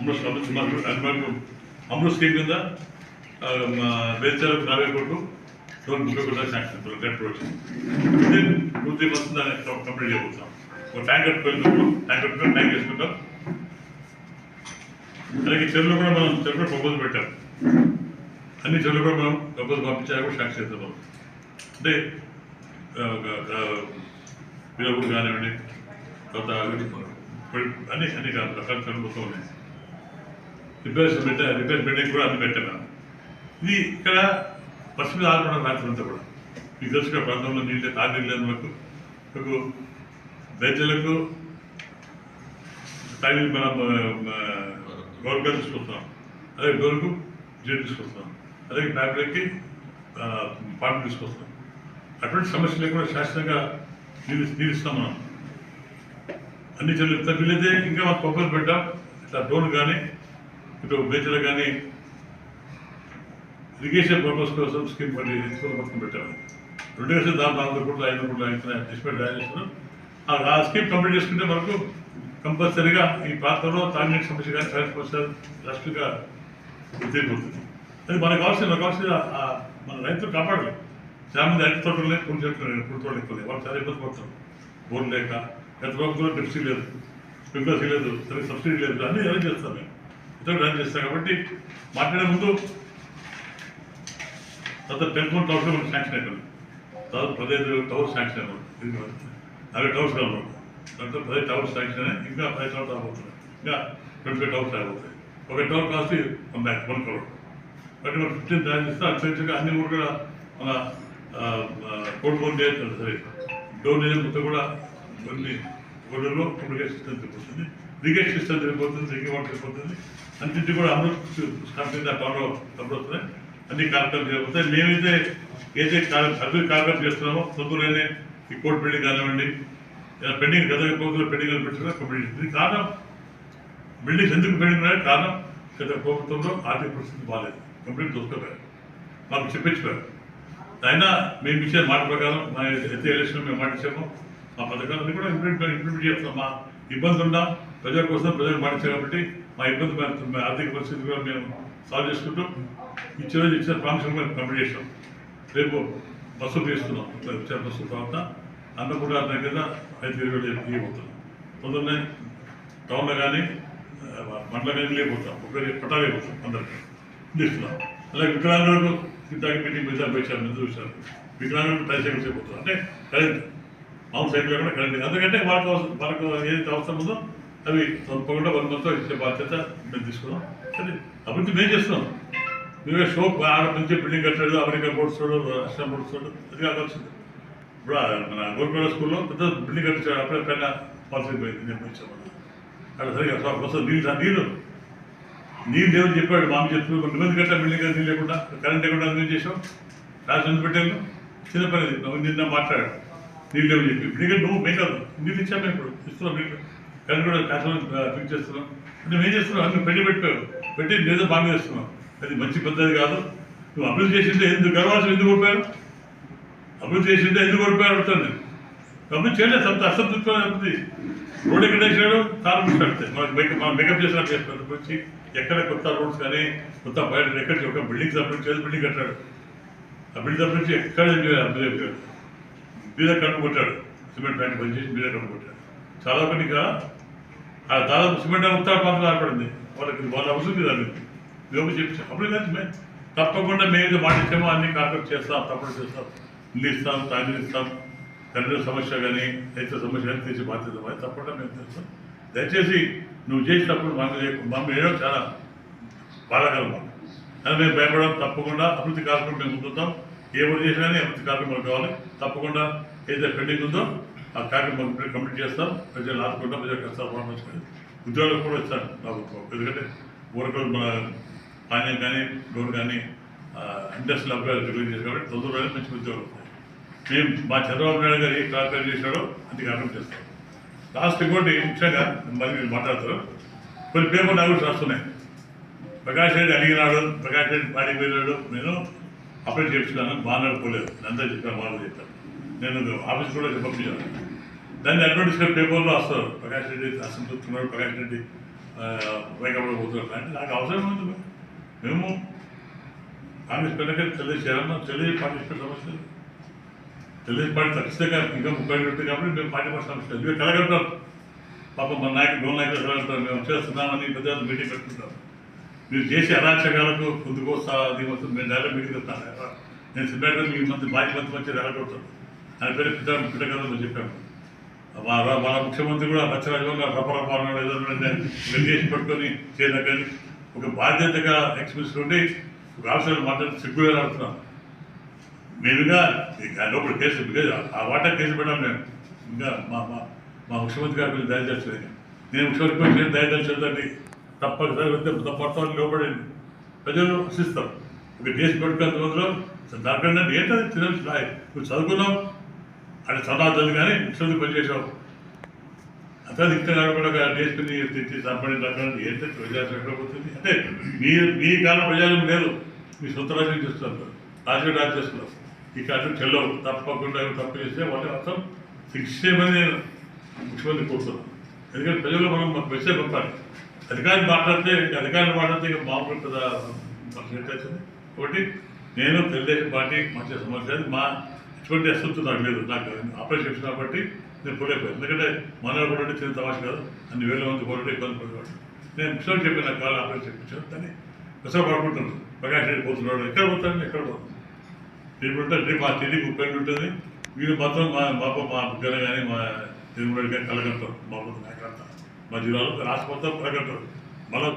మనకు అమృత్ స్కీమ్ కింద బేచాలకు నలభై కోట్లు లోన్ ముప్పై కోట్ల sanction debt production within two three months దాన్ని కంప్లీట్ చేయబోతాం ఒక ట్యాంక్ కట్టుకుంటాం ట్యాంక్ కట్టుకుంటాం ట్యాంక్ చేసుకుంటాం అలాగే చెరువులు కూడా మనం చెరువులో ప్రపోజల్ పెట్టాం అన్ని చెరువులు కూడా మనం ప్రపోజల్ పంపించాలి కూడా శాంక్షన్ చేద్దాం మనం. అంటే పిల్లలు కానివ్వండి తర్వాత అన్ని అన్ని రకాల చెరువులు మొత్తం ఉన్నాయి రిపేర్స్ పెట్టా రిపేర్ బిల్డింగ్ కూడా అన్ని పెట్టాను ఇది ఇక్కడ ఫస్ట్ మీద ఆడుకోవడం రాత్రంతా కూడా. మీకు తెలుసు ప్రాంతంలో నీళ్ళు తాగి లేని వరకు మీకు రైతులకు తాగి మనం గవర్నమెంట్ తీసుకొస్తున్నాం. అదే గోరుకు జీడి తీసుకొస్తున్నాం. అదే ఫ్యాబ్రిక్కి పాటలు తీసుకొస్తాం అటువంటి సమస్యలు కూడా శాశ్వతంగా నీరు తీరుస్తాం మనం. అన్ని చెల్లి ఇంత ఇంకా మాకు కొబ్బరి పెట్టాం. ఇట్లా డోన్ కానీ ఇటు బీచ్లు కానీ ఇరిగేషన్ పర్పస్ కోసం స్కీమ్ పడి స్కూల్ పక్కన పెట్టాము. రెండు వేల దాని నాలుగు కోట్లు ఐదు కోట్లు అయితే డిస్పెట్ చేస్తున్నాం. ఆ- స్కీమ్ కంప్లీట్ చేసుకుంటే మనకు కంపల్సరీగా ఈ ప్రాంతంలో తాగునీటి సమస్య కానీ ట్రాన్స్పోర్ట్ రష్గా తీరిపోతుంది అది మనకు కావాల్సిన మనకు కావాల్సిన మన రైతులు కాపాడలేదు చాలా మంది అరటి తోటలు లేక పులి చెట్లు పులి తోటలు ఎక్కువ లేవు. వాళ్ళు చాలా ఇబ్బంది పడతారు. బోర్డు లేక గత కూడా డిప్సీ లేదు. స్ప్రింక్లర్స్ లేదు సరే సబ్సిడీ లేదు అన్నీ అరేంజ్ చేస్తాం మేము ఇతరులు రన్ చేస్తారు కాబట్టి మాట్లాడే ముందు తర్వాత టెలిఫోన్ టవర్స్ మనకు శాంక్షన్ అయిపోయింది తర్వాత పదిహేను టవర్స్ శాంక్షన్ అయిపోయింది. నలభై టవర్స్ కావాలి దాంట్లో పదిహేను టవర్స్ శాంక్షన్ అయ్యాయి ఇంకా పది టవర్స్ ఆగిపోతున్నాయి ఇంకా ట్వంటీ ఫైవ్ టవర్స్ ఆగిపోతాయి ఒక tower cost one back one crore but మనం ఫిఫ్టీన్ తయారు చేస్తే అత్యంతగా అన్ని ఊరు కూడా మన కోటి సరే. డోర్ ఏరియా మొత్తం కూడా కొన్ని గొడవలో కమ్యూనికేషన్ సిస్టమ్ తిరిగిపోతుంది రిగేట్ సిస్టమ్ తిరిగిపోతుంది డ్రింకింగ్ వాటర్ తిరిగిపోతుంది అన్నింటి కూడా అందరూ కంపెనీ కింద టౌన్లో అన్ని కార్యక్రమాలు జరిగిపోతాయి మేమైతే ఏదైతే కార్య- అభివృద్ధి కార్యక్రమం చేస్తున్నామో తొందరగానే ఈ కోర్టు బిల్డింగ్ కానివ్వండి ఏదైనా పెండింగ్ గత ప్రభుత్వం పెండింగ్ పెట్టినా కంప్లీట్ ఇది కారణం. బిల్డింగ్స్ ఎందుకు పెండింగ్ ఉన్నాయి కారణం గత ప్రభుత్వంలో ఆర్థిక పరిస్థితి బాగాలేదు కంప్లీట్ దోసుకోపోయారు. మాకు చెప్పించిపోయారు. అయినా మేము ఇచ్చే మాట ప్రకారం మా ఎత్తే ఎలక్షన్ మేము మాట ఇచ్చాము. మా పథకాలన్నీ కూడా ఇంప్లిమెంట్ ఇంప్లిమెంట్ చేస్తాం మా ఇబ్బంది ఉన్నా ప్రజల కోసం ప్రజలు మాటించారు కాబట్టి మా ఇబ్బంది మా- ఆర్థిక పరిస్థితి కూడా మేము సాల్వ్ చేసుకుంటూ ఇచ్చిన రోజు ఇచ్చిన ప్రామిస్ మేము కంప్లీట్ చేసాం రేపు బస్సు తీస్తున్నాం. ఇచ్చిన బస్సుల తర్వాత అన్నపూర్ణ దగ్గర ఐదు ఇరవై వేలు పొద్దున్నే టౌన్లో కానీ మండలం కానీ లేకపోతాం. ఒకరి పట్టా లేకపోతాం అందరికీ. ఇస్తున్నాం అలాగే వికలాంగులకు ఇంతకు మీటింగ్ మీద పెట్టారు మీద చూశారు వికలాంగులకు ట్రైసైకిల్స్ అయిపోతాం అంటే మామూలు సైకిల్ కూడా కలిపి అందుకంటే వాళ్ళకు వాళ్ళకు ఏదైతే అవసరం ఉందో అవి తప్పకుండా వన్ మంత్లో ఇచ్చే బాధ్యత మేము తీసుకున్నాం. సరే అభివృద్ధి మేము చేస్తున్నాం. మేమే షో ఆడ నుంచి బిల్డింగ్ కట్టాడు అమెరికా పోడుస్తాడు రష్యా పోడుస్తాడు అది కావాల్సింది ఇప్పుడు మన గోల్కొండ స్కూల్లో పెద్ద బిల్డింగ్ కట్టించాడు అప్పుడే పైన పాలసీ పోయింది నేను ఇచ్చాము అక్కడ సరిగా కోసం నీళ్ళు నీళ్ళు. నీళ్ళు లేవని చెప్పాడు మామ చెప్తూ నిబంధన కట్టా బిల్డింగ్ నీళ్ళు లేకుండా కరెంట్ లేకుండా ఎందుకు చేసాం రాజు ఎందుకు పెట్టాను చిన్న పని నిన్న మాట్లాడాడు. నీళ్ళు లేవని చెప్పి. ఎందుకంటే నువ్వు మేము నీళ్ళు ఇచ్చాము ఇప్పుడు. ఇస్తున్నాం నీళ్ళు కానీ కూడా కాసం ఫిక్స్ చేస్తున్నాం. అంటే మేము చేస్తున్నావు? అన్ని పెట్టి పెట్టావు. పెట్టి లేదా బాగా చేస్తున్నావు. అది మంచి పద్ధతి కాదు. నువ్వు అభివృద్ధి చేసింటే ఎందుకు గర్వాల్సిన ఎందుకు ఓడిపోయారు అభివృద్ధి చేసింటే ఎందుకు ఓడిపోయారు అడుగుతాను నేను. అభివృద్ధి చేయలేదు. అంత అసంతృప్తి అభివృద్ధి. రోడ్ ఎక్కడ వేసాడు కారు ముట్టాడితే మనం మేకప్ మనం మేకప్ చేసినట్టు చేస్తాడు వచ్చి ఎక్కడ కొత్త రోడ్స్ కానీ కొత్త బయట ఎక్కడ ఒక బిల్డింగ్ అభివృద్ధి చేసి బిల్డింగ్ కట్టాడు. ఆ బిల్డింగ్ అభివృద్ధి ఎక్కడ ఏం చేయలేదు. అభివృద్ధి చేయలేదు. బీద కొట్టాడు. సిమెంట్ ప్లాంట్ పనిచేసి చేసి బీద కడుపు కొట్టాడు. చాలా మంది ఆ దాదాపు సిమెంట్ ఉత్తర ప్రాంతంలో ఏర్పడింది వాళ్ళకి వాళ్ళ అవసరం లేదు లోపు చెప్పి అప్పుడు కానీ మేము తప్పకుండా మేము మాట అన్ని కాంట్రాక్ట్ చేస్తాం తప్పకుండా చేస్తాం. ఇల్లు ఇస్తాం తాగి ఇస్తాం. తండ్రి సమస్య కానీ రైతు సమస్య కానీ తీసే బాధ్యత తప్పకుండా మేము చేస్తాం దయచేసి నువ్వు చేసినప్పుడు మా మీద వేయడం చాలా బాధాకరం మాకు. అది మేము భయపడడం తప్పకుండా. అభివృద్ధి కార్యక్రమం మేము ముందుతాం ఏ ఊరు చేసినా కానీ కాపీ మనకు కావాలి. తప్పకుండా ఏదైతే పెండింగ్ ఉందో ఆ కార్యక్రమం కంప్లీట్ చేస్తాం. ప్రజలు ఆదుకుంటాం. ప్రజలకు కష్టాలు ప్రారంభించుకొని ఉద్యోగాలు కూడా ఇస్తాను ప్రభుత్వం. ఎందుకంటే ఊరకలు మన పానీయం కానీ లోన్ కానీ ఇండస్ట్రియల్ అభివృద్ధి రిలీజ్ చేసి కాబట్టి తొందరలోనే మంచి ఉద్యోగాలు వస్తాయి. మేము మా చంద్రబాబు నాయుడు గారు ఏ కార్యక్రమం చేశాడో అది కార్యక్రమం చేస్తాం. లాస్ట్ ఇంకోటి ముఖ్యంగా మరి మీరు మాట్లాడతారు. కొన్ని పేపర్ నాకు రాస్తున్నాయి. ప్రకాష్ రెడ్డి అడిగినాడు. ప్రకాష్ రెడ్డి పాడిపోయినాడు. వెళ్ళాడు నేను అప్లై చేయించుకున్నాను బాగా పోలేదు. అంతా చెప్పాను వాళ్ళు చెప్పాను నేను ఆఫీస్ కూడా పంపించాను దాన్ని అడ్వర్టైజ్మెంట్ పేపర్లో వస్తారు ప్రకాష్ రెడ్డి అసంతృప్తున్నాడు ప్రకాష్ రెడ్డి వైకప్పుడు పోతున్నారు. అంటే నాకు అవసరం ఉంది మేము కాంగ్రెస్ కనుక తెలుగు చేయాలన్నా తెలుగు పార్టిసిపేట్ సమస్య లేదు. తెలుగు పార్టీ ఖచ్చితంగా ఇంకా ముప్పై ఉంటుంది కాబట్టి మేము పార్టీ పక్ష సమస్య లేదు. ఇవి కలగంటారు పాపం మన నాయకులు గోల్ నాయకులు కలగంటారు మేము చేస్తున్నామని పెద్ద మీటింగ్ పెట్టుకుంటాం. మీరు చేసే అరాచకాలకు ముందుకు వస్తా అది వస్తుంది నేను మీటింగ్ చెప్తాను నేను సిబ్బంది మీ మంది బాధ్య మంది మంచి ఎలాగొడతాను ఆయన పేరు పిట్ట పిట్టకథలో చెప్పాను. వాళ్ళ ముఖ్యమంత్రి కూడా నచ్చరాజుగా రపరపాలన ఏదో చేసి పట్టుకొని చేయదగ్గని ఒక బాధ్యతగా ఎక్స్ప్రెస్ ఉండి ఒక ఆఫీసర్ మాట్లాడి సిగ్గుగా ఆడుతున్నాను మేముగా లోపల కేసు ఆ వాటా కేసు పెట్టాను నేను ఇంకా మా మా ముఖ్యమంత్రి గారు దయచేస్తుంది నేను ముఖ్యమంత్రి కొంచెం నేను దయచేసేదండి తప్పనిసరి మొత్తం లోపడింది ప్రజలు ఆశిస్తారు. ఒక కేసు పెట్టుకున్న రోజులో దానికన్నా ఏంటది తినచ్చు రాయి నువ్వు చదువుకున్నావు? అంటే చదవద్దు కానీ ముఖ్యమంత్రి పనిచేసావు అతను ఇంకా కూడా డేస్ని తెచ్చి సంపడి ఏంటంటే ప్రజాస్వామ్యం ఎక్కడ పోతుంది? అంటే మీ మీ కాలం ప్రజాస్వామ్యం లేదు. మీ సొంత రాజ్యం చేస్తున్నారు రాజ్యం రాజు చేస్తున్నారు ఈ కాలం చెల్లవు. తప్పకుండా తప్పు చేస్తే వాళ్ళు అర్థం శిక్ష నేను ముఖ్యమంత్రి కోరుతున్నాను. ఎందుకంటే ప్రజలు మనం మాకు మెసేజ్ పంపాలి. అధికారులు మాట్లాడితే అధికారులు మాట్లాడితే ఇక మామూలు కదా మనకు ఒకటి కాబట్టి నేను తెలుగుదేశం పార్టీ మంచి సమస్య మా ఎటువంటి అసంతృప్తి నాకు లేదు. నాకు ఆపరేషన్ చేసిన కాబట్టి నేను పోలేకపోయాను. ఎందుకంటే మనలో కూడా చిన్న తమాష కాదు. అన్ని వేల మంది కూడా ఇబ్బంది పడేవాడు. నేను ముఖ్యం చెప్పి నాకు కాళ్ళు ఆపరేషన్ చెప్పించాను కానీ విసర పడుకుంటున్నాను ప్రకాష్ రెడ్డి పోతున్నాడు. ఎక్కడ పోతాను ఎక్కడ పోతాను ఇప్పుడు ఉంటుంది మా చెల్లికి ముప్పై ఉంటుంది. వీళ్ళు మాత్రం మా బాబు మా బుగ్గన కానీ మా తిరుమల కానీ కలగంటారు మా నాయకులంతా మా జిల్లాలో ప్రకటన. మొత్తం